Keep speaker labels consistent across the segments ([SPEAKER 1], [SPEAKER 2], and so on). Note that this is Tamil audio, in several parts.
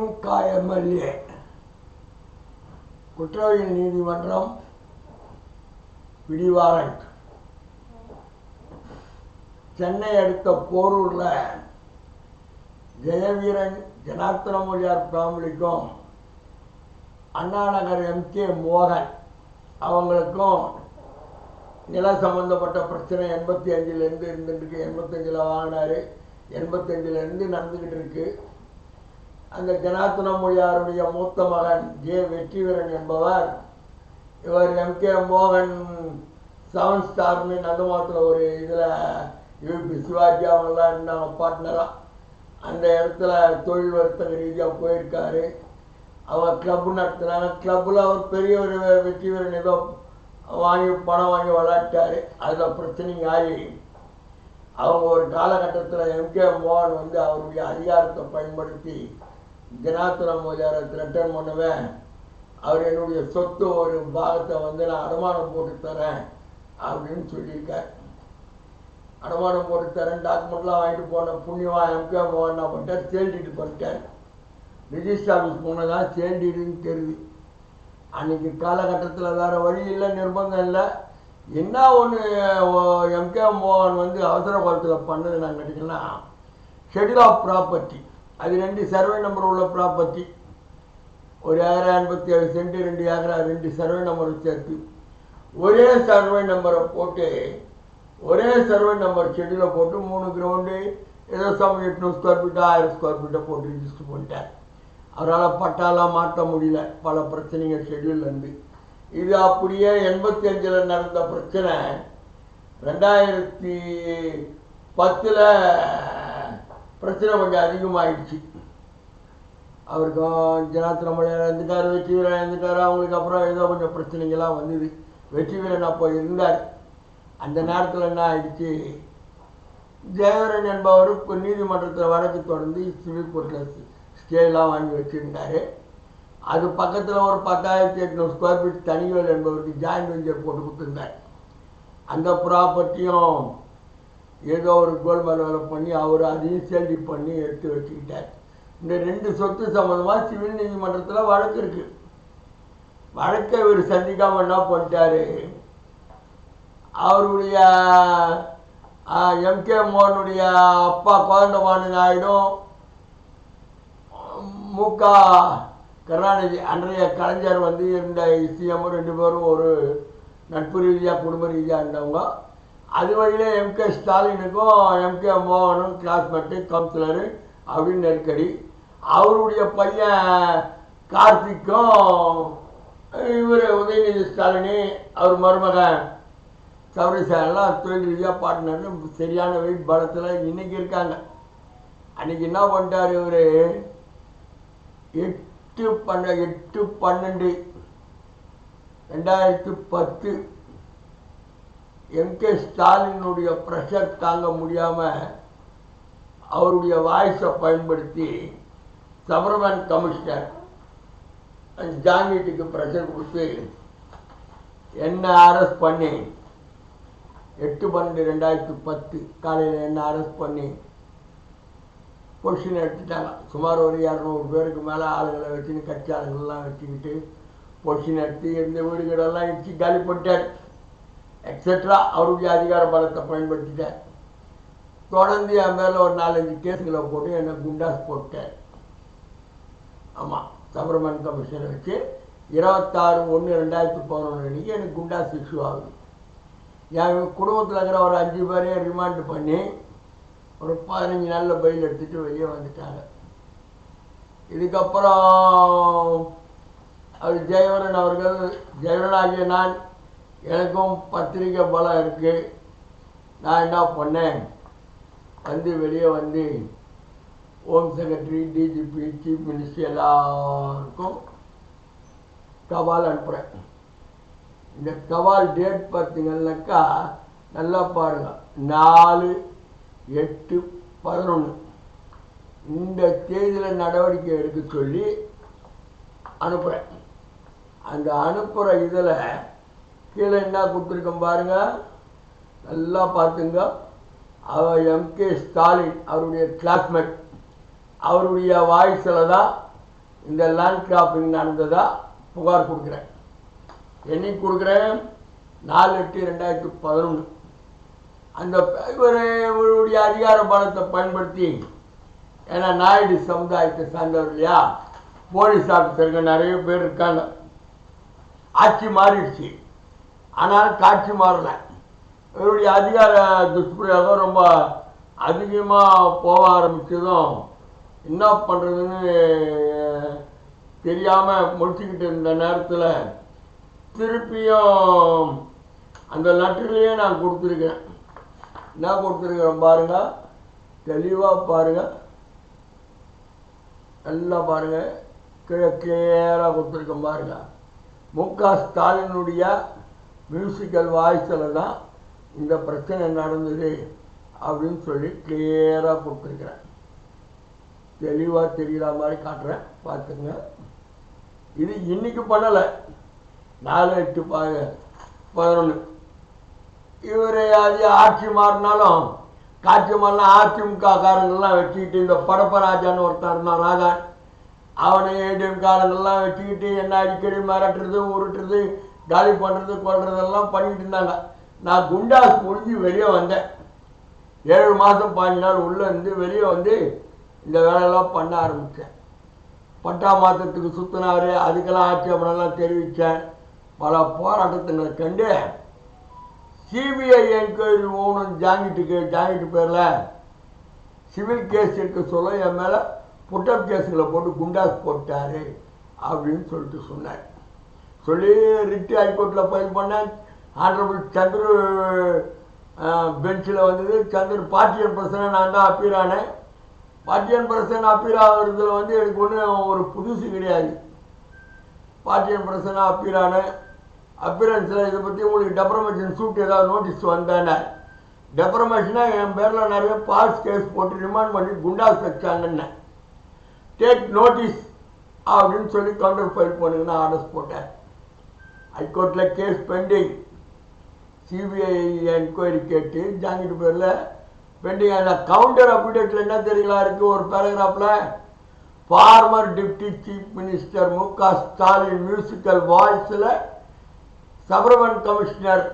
[SPEAKER 1] திமுக எம்எல்ஏ குற்றவியல் நீதிமன்றம் பிடிவாரண்ட் சென்னை அடுத்த போரூரில் ஜெயவீரன் ஜனார்த்தன மொழியார் ஃபேமிலிக்கும் அண்ணாநகர் எம்கே மோகன் அவங்களுக்கும் நில சம்பந்தப்பட்ட பிரச்சனை எண்பத்தி அஞ்சுலேருந்து இருந்துருக்கு எண்பத்தஞ்சில் வாங்கினார். எண்பத்தஞ்சிலேருந்து நடந்துக்கிட்டு இருக்குது அந்த ஜனார்த்தன மொழியாருடைய மூத்த மகன் ஜே வெற்றிவீரன் என்பவர் இவர் எம்கே மோகன் செவன் ஸ்டார்னு நங்கமாத்தில் ஒரு இதில் யூபி சிவாஜி அவங்களாம் இருந்தாங்க பார்ட்னராக அந்த இடத்துல தொழில் வர்த்தக ரீதியாக போயிருக்காரு. அவர் கிளப் நடத்துனாங்க. கிளப்பில் அவர் பெரிய ஒரு வெற்றிவீரன் ஏதோ வாங்கி பணம் வாங்கி விளையாட்டார் அதில் பிரச்சனைங்க ஆகி அவங்க ஒரு காலகட்டத்தில் எம்கே மோகன் வந்து அவருடைய அதிகாரத்தை பயன்படுத்தி ஜனார்த்தன மோதியாரை ரிட்டர்ன் பண்ணுவேன். அவர் என்னுடைய சொத்து ஒரு பாகத்தை வந்து நான் அடமானம் போட்டு தரேன் அப்படின்னு சொல்லியிருக்கார். அடமானம் போட்டு தரேன் டாக்குமெண்ட்லாம் வாங்கிட்டு போன புண்ணியவா எம்கே மோகன் என்ன பண்ணிட்டார் போயிட்டேன் பண்ணிட்டார் ரிஜிஸ்டர் ஆஃபீஸ் போனதான் தான் தெரியுது. அன்னைக்கு காலகட்டத்தில் வேறு வழி இல்லை நிர்பந்தம் இல்லை. என்ன ஒன்று எம்கே மோகன் வந்து அவசர காலத்தில் பண்ணது நான் கேட்டிங்கன்னா ஷெடியூல் ஆஃப் ப்ராப்பர்ட்டி அது ரெண்டு சர்வே நம்பர் உள்ள ப்ராப்பர்ட்டி ஒரு ஏக்கரா எண்பத்தி ஏழு சென்ட் ரெண்டு ஏக்கரா ரெண்டு சர்வே நம்பர் சேர்த்து ஒரே சர்வே நம்பரை போட்டு ஒரே சர்வே நம்பர் செடியில் போட்டு மூணு கிரவுண்டு ஏதோ சமயம் எட்நூறு ஸ்கொயர் ஃபீட்டோ ஆயிரம் ஸ்கொயர் ஃபீட்டை போட்டு ரிஜிஸ்டர் பண்ணிட்டார். அவரால் பட்டாலாம் மாற்ற முடியல. பல பிரச்சனைங்க ஷெடியூல்லேருந்து இது அப்படியே எண்பத்தி அஞ்சில் நடந்த பிரச்சனை. ரெண்டாயிரத்தி பத்தில் பிரச்சனை கொஞ்சம் அதிகமாகிடுச்சு அவருக்கும் ஜனாத்திர மொழியார் இருந்துட்டார் வெற்றி வீரன் இருந்துட்டார் அவங்களுக்கு அப்புறம் ஏதோ கொஞ்சம் பிரச்சனைகள்லாம் வந்தது. வெற்றி வீரன் அப்போ இருந்தார். அந்த நேரத்தில் என்ன ஆயிடுச்சு? ஜெயவரன் என்பவர் இப்போ நீதிமன்றத்தில் வழக்கு தொடர்ந்து சிவில் கோர்ட்டில் ஸ்டேலாம் வாங்கி வச்சுருந்தார். அது பக்கத்தில் ஒரு பத்தாயிரத்தி எட்நூறு ஸ்கொயர் ஃபீட் தனிவேல் என்பவருக்கு ஜாயின்ட் வெஞ்சர் போட்டு கொடுத்துருந்தார். அந்த ப்ராப்பர்ட்டியும் ஏதோ ஒரு கோல்மால் வேலை பண்ணி அவர் அதையும் சேல்டி பண்ணி எடுத்து வச்சுக்கிட்டார். இந்த ரெண்டு சொத்து சம்மந்தமாக சிவில் நீதிமன்றத்தில் வழக்கு இருக்கு. வழக்கை இவர் சந்திக்காமல் என்ன பண்ணிட்டாரு? அவருடைய எம்கே மோகனுடைய அப்பா கோதண்டபாணி நாயுடும் முக கருணாநிதி அன்றைய கலைஞர் வந்து இருந்த சிஎம் ரெண்டு பேரும் ஒரு நட்பு ரீதியாக குடும்ப ரீதியாக இருந்தவங்க. அது வழியில் எம்கே ஸ்டாலினுக்கும் எம்கே மோகனும் கிளாஸ்மேட்டு கவுன்சிலரு அப்படின்னு நெருக்கடி. அவருடைய பையன் கார்த்திக்கும் இவர் உதயநிதி ஸ்டாலினி அவர் மருமகன். சௌரசெல்லாம் தொழில் ரீதியாக பார்ட்னர் சரியான வெயிட் பலத்தில் இன்னைக்கு இருக்காங்க. அன்னைக்கு என்ன பண்ணிட்டார் இவர்? எட்டு பண்ண எட்டு பன்னெண்டு. ரெண்டாயிரத்து பத்து எம்கே ஸ்டாலினுடைய ப்ரெஷர் தாங்க முடியாமல் அவருடைய வாய்ஸை பயன்படுத்தி சபர்மன் கமிஷனர் ஜான்வீட்டுக்கு ப்ரெஷர் கொடுத்து என்ன அரெஸ்ட் பண்ணி? எட்டு பன்னெண்டு ரெண்டாயிரத்து பத்து காலையில் என்ன அரெஸ்ட் பண்ணி? பொசிஷன் எடுத்துட்டாங்க. சுமார் ஒரு இரநூறு பேருக்கு மேலே ஆளுங்களை வச்சுன்னு கட்சி ஆளுங்கள்லாம் வச்சுக்கிட்டு பொசிஷன் எடுத்து எந்த வீடுகளெல்லாம் இடிச்சு காலி பண்ணிட்டார். எக்ஸெட்ரா அவருடைய அதிகார பலத்தை பயன்படுத்திட்டேன் தொடர்ந்து என் மேலே ஒரு நாலஞ்சு கேஸுகளை போட்டு என்னை குண்டாஸ் போட்டேன் ஆமாம் சபரமன் கமிஷனை வச்சு இருபத்தாறு ஒன்று ரெண்டாயிரத்தி பதினொன்று அன்றைக்கி எனக்கு குண்டாஸ் இஷ்யூ ஆகுது. என் குடும்பத்தில் இருக்கிற ஒரு அஞ்சு பேரையும் ரிமாண்ட் பண்ணி ஒரு பதினஞ்சு நாளில் பயில் எடுத்துகிட்டு வெளியே வந்துட்டாங்க. இதுக்கப்புறம் அவர் ஜெயவரன் அவர்கள் ஜெயவரன் ஆகிய நான் எனக்கும் பத்திரிக்கை பலம் இருக்குது நான் என்ன பண்ணேன்? வந்து வெளியே வந்து home secretary DGP chief minister எல்லாருக்கும் தபால் அனுப்புகிறேன் இந்த தபால் டேட் பார்த்தீங்கன்னாக்கா நல்லா பாருங்க. நாலு எட்டு பதினொன்று இந்த தேதியில் நடவடிக்கை எடுக்க சொல்லி அனுப்புகிறேன் அந்த அனுப்புகிற இதில் கீழே என்ன கொடுத்துருக்கோம் பாருங்க. நல்லா பார்த்துங்க. அவர் எம்கே ஸ்டாலின் அவருடைய கிளாஸ்மேட் அவருடைய வாய்ஸில் தான் இந்த லேண்ட் கிராப்பிங் நடந்ததாக புகார் கொடுக்குறேன். என்னைக்கு கொடுக்குறேன்? நாலு எட்டு ரெண்டாயிரத்தி பதினொன்று அந்த இவர் இவருடைய அதிகார பலத்தை பயன்படுத்தி ஏன்னா நாயுடு சமுதாயத்தை சார்ந்தவர் இல்லையா? போலீஸ் ஆஃபீஸர்கள் நிறைய பேர் இருக்காங்க. ஆட்சி மாறிடுச்சு. ஆனால் காட்சி மாறலை. இவருடைய அதிகார துஷ்பிரயோகம் ரொம்ப அதிகமாக போக ஆரம்பித்ததும் என்ன பண்ணுறதுன்னு தெரியாமல் முடிச்சுக்கிட்டு இருந்த நேரத்தில் திருப்பியும் அந்த லெட்டர்லேயே நான் கொடுத்துருக்கேன். என்ன கொடுத்துருக்கேன் பாருங்க. தெளிவாக பாருங்க. நல்லா பாருங்கள் கீழே கீழாக கொடுத்துருக்கேன் பாருங்கள் மு க ஸ்டாலினுடைய மியூசிக்கல் வாய்ஸில் தான் இந்த பிரச்சனை நடந்தது அப்படின்னு சொல்லி கிளியராக கொடுத்துருக்குறேன் தெளிவாக தெரிகிற மாதிரி காட்டுறேன். பார்த்துங்க இது இன்னைக்கு பண்ணலை. நாலு எட்டு ப பதினொன்று இவர் அது ஆட்சி மாறினாலும் காட்சி மாறினா அதிமுக காரங்கள்லாம் வச்சுக்கிட்டு இந்த படப்பராஜான்னு ஒருத்தர் இருந்தான் ராஜான் அவனை ஏடிஎம் காரங்கள்லாம் வச்சுக்கிட்டு என்ன அடிக்கடி மிரட்டுறது உருட்டுறது காலி பண்ணுறது கொள்றதெல்லாம் பண்ணிட்டு இருந்தாங்க. நான் குண்டாஸ் முடிஞ்சு வெளியே வந்தேன். ஏழு மாதம் பாஞ்சு நாள் உள்ளே இருந்து வெளியே வந்து இந்த வேலையெல்லாம் பண்ண ஆரம்பித்தேன் பட்டா மாதத்துக்கு சுற்றினாரு அதுக்கெல்லாம் ஆட்சேபனெல்லாம் தெரிவித்தேன் பல போராட்டத்துங்களை கண்டு சிபிஐ என்கொயரி ஓணும் ஜாங்கிட்டுக்கு ஜாங்கிட்டு பேரில் சிவில் கேஸ் இருக்க சொல்ல என் மேலே புட்டப் கேஸுகளை போட்டு குண்டாஸ் போட்டார் அப்படின்னு சொல்லிட்டு சொன்னார். சொல்லி ரிட்டு ஹைகோர்ட்டில் ஃபைல் பண்ணேன். ஆனரபிள் சந்திரு பெஞ்சில் வந்தது. சந்திர பார்ட்டியன் பிரச்சனை நான் தான் அப்பீர் ஆனேன் பார்ட்டியன் பிரச்சனை அப்பீர் ஆகிறதுல வந்து எனக்கு ஒன்றும் ஒரு புதுசு கிடையாது. பார்ட்டியன் பிரச்சனை அப்பீர் ஆனேன் அப்பீரன்ஸில் இதை பற்றி உங்களுக்கு டெப்ரமேஷன் சூட் ஏதாவது நோட்டீஸ் வந்தானே. டெப்ரமேஷனாக என் பேரில் நிறைய பாஸ் கேஸ் போட்டு ரிமாண்ட் பண்ணி குண்டாஸ் வச்சாங்கன்னு. டேக் நோட்டீஸ் அப்படின்னு சொல்லி கவுண்டர் ஃபைல் பண்ணுங்கன்னு ஆர்டர்ஸ் போட்டேன். ஹைகோர்ட்டில் கேஸ் பெண்டிங் சிபிஐ என்கொயரி கேட்டு ஜாங்கிட்டு பேரில் பெண்டிங் அந்த கவுண்டர் அப்டேட்டில் என்ன தெரியலா இருக்குது ஒரு பேராகிராஃபில் former deputy chief minister Mu Ka. Stalin musical வாய்ஸில் சபரமன் கமிஷனர்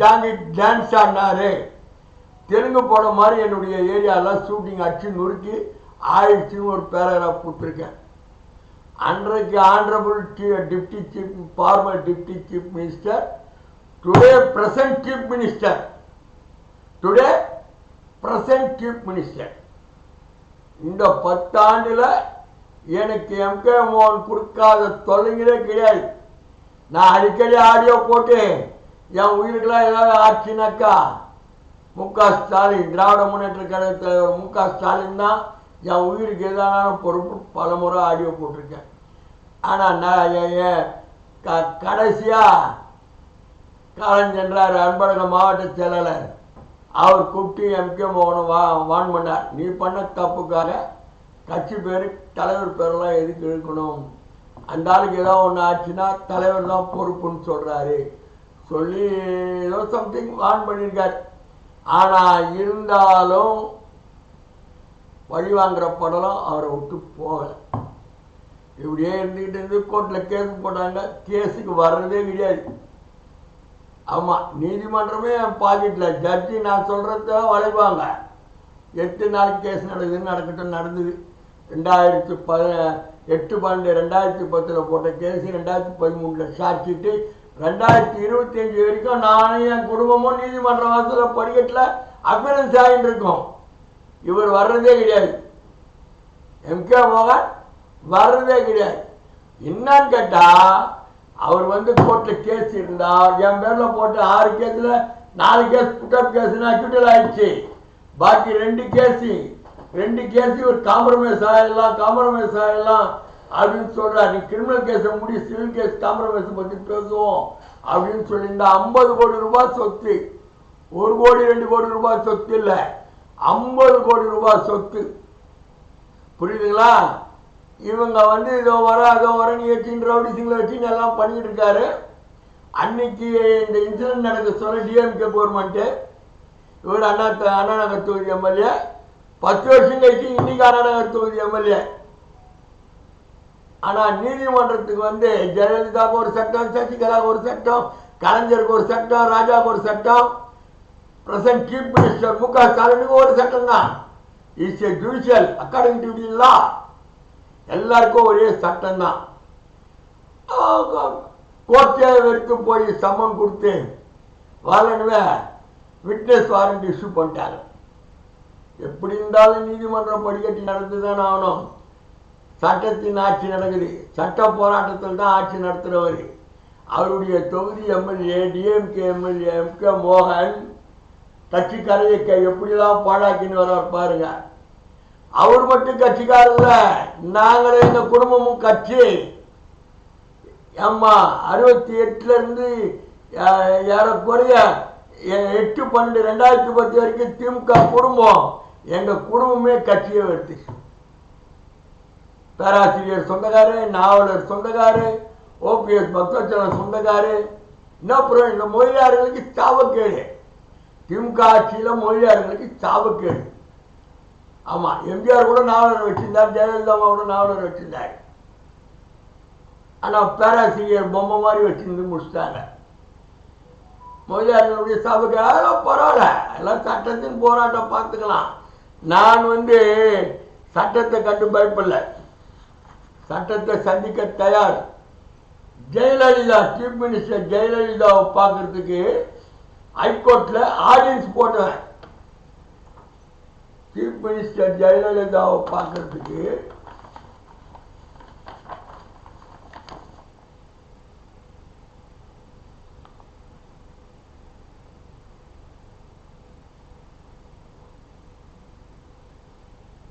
[SPEAKER 1] ஜாங்கிட் டான்ஸ் ஆடினாரு தெலுங்கு போன மாதிரி என்னுடைய ஏரியாவில் ஷூட்டிங் அடிச்சு நுறுக்கி ஆயிடுச்சுன்னு ஒரு பேராகிராஃப் கொடுத்துருக்கேன். அன்றைக்கு honourable deputy chief former deputy chief minister today present chief minister. Today present chief minister. இந்த பத்தாண்டில் எனக்கு எம்கே மோகன் கொடுக்காத தொல்லைங்களே கிடையாது. நான் அடிக்கடி ஆடியோ போட்டு என் உயிருக்கெல்லாம் ஏதாவது ஆச்சுனாக்கா மு க ஸ்டாலின் திராவிட முன்னேற்ற கழக தலைவர் மு க ஸ்டாலின் தான் என் உயிருக்கு எதானாலும் பொறுப்பு பல முறை ஆடியோ போட்டிருக்கேன் ஆனால் நான் க கடைசியாக காலஞ்சென்றார் அன்பழக மாவட்ட செயலாளர். அவர் கூப்பிட்டு எம்கே மோகனை வா வான் பண்ணார். நீ பண்ண தப்புக்காக கட்சி பேர் தலைவர் பேரெல்லாம் எதுக்கு இழுக்கணும்? அந்த ஆளுக்கு ஏதோ ஒன்று ஆச்சுன்னா தலைவர் தான் பொறுப்புன்னு சொல்கிறாரு சொல்லி ஏதோ சம்திங் வான் பண்ணியிருக்கார். ஆனால் இருந்தாலும் பழி வாங்குற படலம் அவரை விட்டு போகலை. இப்படியே இருந்துக்கிட்டு இருந்து கோர்ட்டில் கேஸ் போட்டாங்க. கேஸுக்கு வர்றதே கிடையாது. ஆமாம் நீதிமன்றமே என் பாக்கெட்டில் ஜட்ஜி நான் சொல்கிறத வளைவாங்க எட்டு நாள் கேஸ் நடக்குதுன்னு நடக்கட்டும் நடந்தது. ரெண்டாயிரத்து ப எட்டு பன்னெண்டு ரெண்டாயிரத்தி பத்தில் போட்ட கேஸ் ரெண்டாயிரத்தி பதிமூணில் சாட்சிட்டு ரெண்டாயிரத்தி இருபத்தி அஞ்சு வரைக்கும் நானும் என் குடும்பமும் நீதிமன்ற வாசலில் படிக்கட்டில் அப்பியரன்ஸ் ஆகிட்டு இருக்கோம். இவர் வர்றதே கிடையாது. எம்கே மோகன் வர்றதே கிடையாது. என்னன்னு கேட்டால் அவர் வந்து கோர்ட்டில் கேஸ் இருந்தால் என் பேரில் போட்டு ஆறு கேஸில் நாலு கேஸ் புட்டப் கேஸ்னா அக்யூட்டல் ஆயிடுச்சு. பாக்கி ரெண்டு கேஸு ரெண்டு கேஸ் ஒரு காம்ப்ரமைஸ் ஆகிடலாம் காம்ப்ரமைஸ் ஆகிடலாம் அப்படின்னு சொல்கிறார் நீ கிரிமினல் கேஸை முடி சிவில் கேஸ் காம்ப்ரமைஸ் பற்றி பேசுவோம் அப்படின்னு சொல்லியிருந்தா ஐம்பது கோடி ரூபாய் சொத்து. ஒரு கோடி ரெண்டு கோடி ரூபாய் சொத்து இல்லை. ஐம்பது கோடி ரூபாய் சொத்து. புரியுதுங்களா? இவங்க வந்து இதோ வர அதோ வரன்னு வச்சுன்னு ரவுடிசிங்களை வச்சுன்னு எல்லாம் பண்ணிட்டு இருக்காரு. அன்னைக்கு இந்த இன்சிடென்ட் நடக்க சொல்ல டிஎம்கே கவர்மெண்ட்டு இவர் அண்ணா த- அண்ணா நகர் தொகுதி எம்எல்ஏ. பத்து வருஷம் கழிச்சு இன்னைக்கு அண்ணா நகர் தொகுதி எம்எல்ஏ. ஆனால் நீதிமன்றத்துக்கு வந்து ஜெயலலிதாவுக்கு ஒரு சட்டம் சசிகலாவுக்கு ஒரு சட்டம் கலைஞருக்கு ஒரு சட்டம் ராஜாவுக்கு ஒரு சட்டம் பிரசன்ட் சீஃப் மினிஸ்டர் மு க ஸ்டாலினுக்கு ஒரு சட்டம் தான் is a judicial according to law எல்லாருக்கும் ஒரே சட்டம் தான் கோர்ட்டே வரைக்கும் போய் சம்மன் கொடுத்து வாழணுவே விட்னஸ் வாரண்ட் இஷ்யூ பண்ணிட்டாங்க எப்படி இருந்தாலும் நீதிமன்றம் படிக்கட்டி நடந்து தானே ஆகணும். சட்டத்தின் ஆட்சி நடக்குது. சட்ட போராட்டத்தில் தான் ஆட்சி நடத்துகிறவர் அவருடைய தொகுதி எம்எல்ஏ டிஎம்கே எம்எல்ஏ எம்கே மோகன் கட்சிக்காரையை க எப்படிலாம் பாழாக்கின்னு வர்றார் பாருங்க. அவர் மட்டும் கட்சிக்காரர் நாங்கள் நாங்களே குடும்பமும் கட்சி. ஆமா அறுபத்தி எட்டுல இருந்து ஏறக்குறைய எ- எட்டு பன்னெண்டு ரெண்டாயிரத்தி பத்து வரைக்கும் திமுக குடும்பம் எங்க குடும்பமே கட்சியை வருது பேராசிரியர் சொந்தக்காரு நாவலர் சொந்தக்காரு ஓபிஎஸ் பக்தவச்சலம் சொந்தக்காரு என்ன அப்புறம் இந்த மொழியாளர்களுக்கு சாவக்கேடு திமுக ஆட்சியில் மொழியாளர்களுக்கு சாவக்கேடு ஆமாம் எம்ஜிஆர் கூட நாவலர் வச்சிருந்தார் ஜெயலலிதா அம்மா கூட நாவலர் வச்சிருந்தார். ஆனால் பேராசிரியர் பொம்மை மாதிரி வச்சிருந்து முடிச்சிட்டாங்க. மொழியாளர்களுடைய சாவுக்கு அதெல்லாம் பரவாயில்ல. எல்லாம் சட்டத்தின் போராட்டம் பார்த்துக்கலாம். நான் வந்து சட்டத்தை கண்டு பயப்படல. சட்டத்தை சந்திக்க தயார். ஜெயலலிதா சீஃப் மினிஸ்டர் ஜெயலலிதாவை பார்க்கறதுக்கு ஹைகோர்ட்ல ஆடியன்ஸ் போட்டேன் சீஃப் மினிஸ்டர் ஜெயலலிதாவை பார்க்கறதுக்கு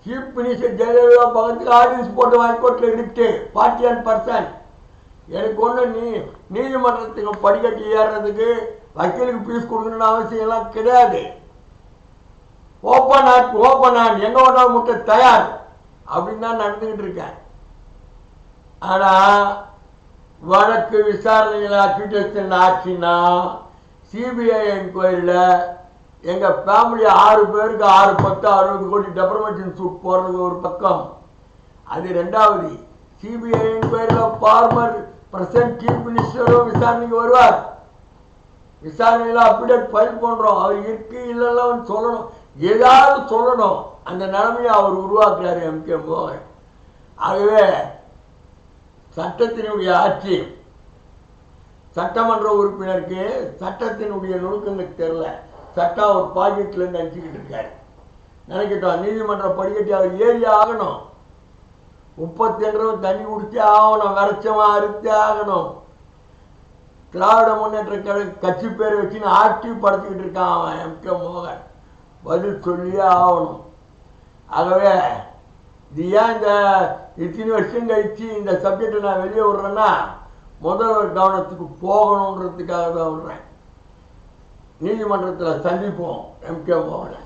[SPEAKER 1] சீஃப் மினிஸ்டர் ஜெயலலிதா பக்கத்துக்கு ஆடியன்ஸ் போட்டு ஹைகோர்ட்ல இருக்கு பார்ட்டி அண்ட் பர்சன் எனக்கு ஒன்று நீ நீதிமன்றத்துக்கு படிக்கட்டு ஏறுறதுக்கு வக்கீலுக்கு ஃபீஸ் கொடுக்கணும்னு அவசியம்லாம் கிடையாது. ஓப்பன் ஆட் ஓப்பன் ஆட் எங்கே வேணாலும் முட்டை தயார் அப்படின்னு தான் நடந்துக்கிட்டு இருக்கேன். ஆனால் வழக்கு விசாரணைகள் அக்யூட்டேஷன் ஆச்சுன்னா சிபிஐ என்கொயரியில் எங்கள் ஃபேமிலி ஆறு பேருக்கு ஆறு பத்து அறுபது கோடி டெப்ரமேஷன் சூட் போடுறது ஒரு பக்கம். அது ரெண்டாவது சிபிஐ என்கொயரியில் ஃபார்மர் பிரசன்ட் சீஃப் மினிஸ்டரும் விசாரணைக்கு வருவார். விசாரணையில் அப்டேட் ஃபைல் பண்ணுறோம் அவர் இருக்கு இல்லைன்னா சொல்லணும். ஏதாவது சொல்லணும். அந்த நிலைமையை அவர் உருவாக்குறாரு எம் கே மோகன். ஆகவே சட்டத்தினுடைய ஆட்சி சட்டமன்ற உறுப்பினருக்கு சட்டத்தினுடைய நுணுக்கங்களுக்கு தெரில சட்டம் ஒரு பாக்கெட்லேருந்து அடிச்சுக்கிட்டு இருக்காரு. நினைக்கட்டும் நீதிமன்ற படிக்கட்டி அவர் ஏறி ஆகணும். முப்பத்தி ரெண்டு தண்ணி குடிச்சே ஆகணும் விரைச்சமா அறுத்தே ஆகணும். திராவிட முன்னேற்ற கழக கட்சி பேர் வச்சுன்னு ஆட்சி படுத்திக்கிட்டு இருக்கான் அவன் எம். கே. மோகன். பதில் சொல்லியே ஆகணும். ஆகவே இது ஏன் இந்த இத்தனை வருஷம் கழிச்சு இந்த சப்ஜெக்டை நான் வெளியே விடுறேன்னா முதல்வர் கவனத்துக்கு போகணுன்றதுக்காக தான் விடுறேன். நீதிமன்றத்தில் சந்திப்போம் எம். கே. மோகனை.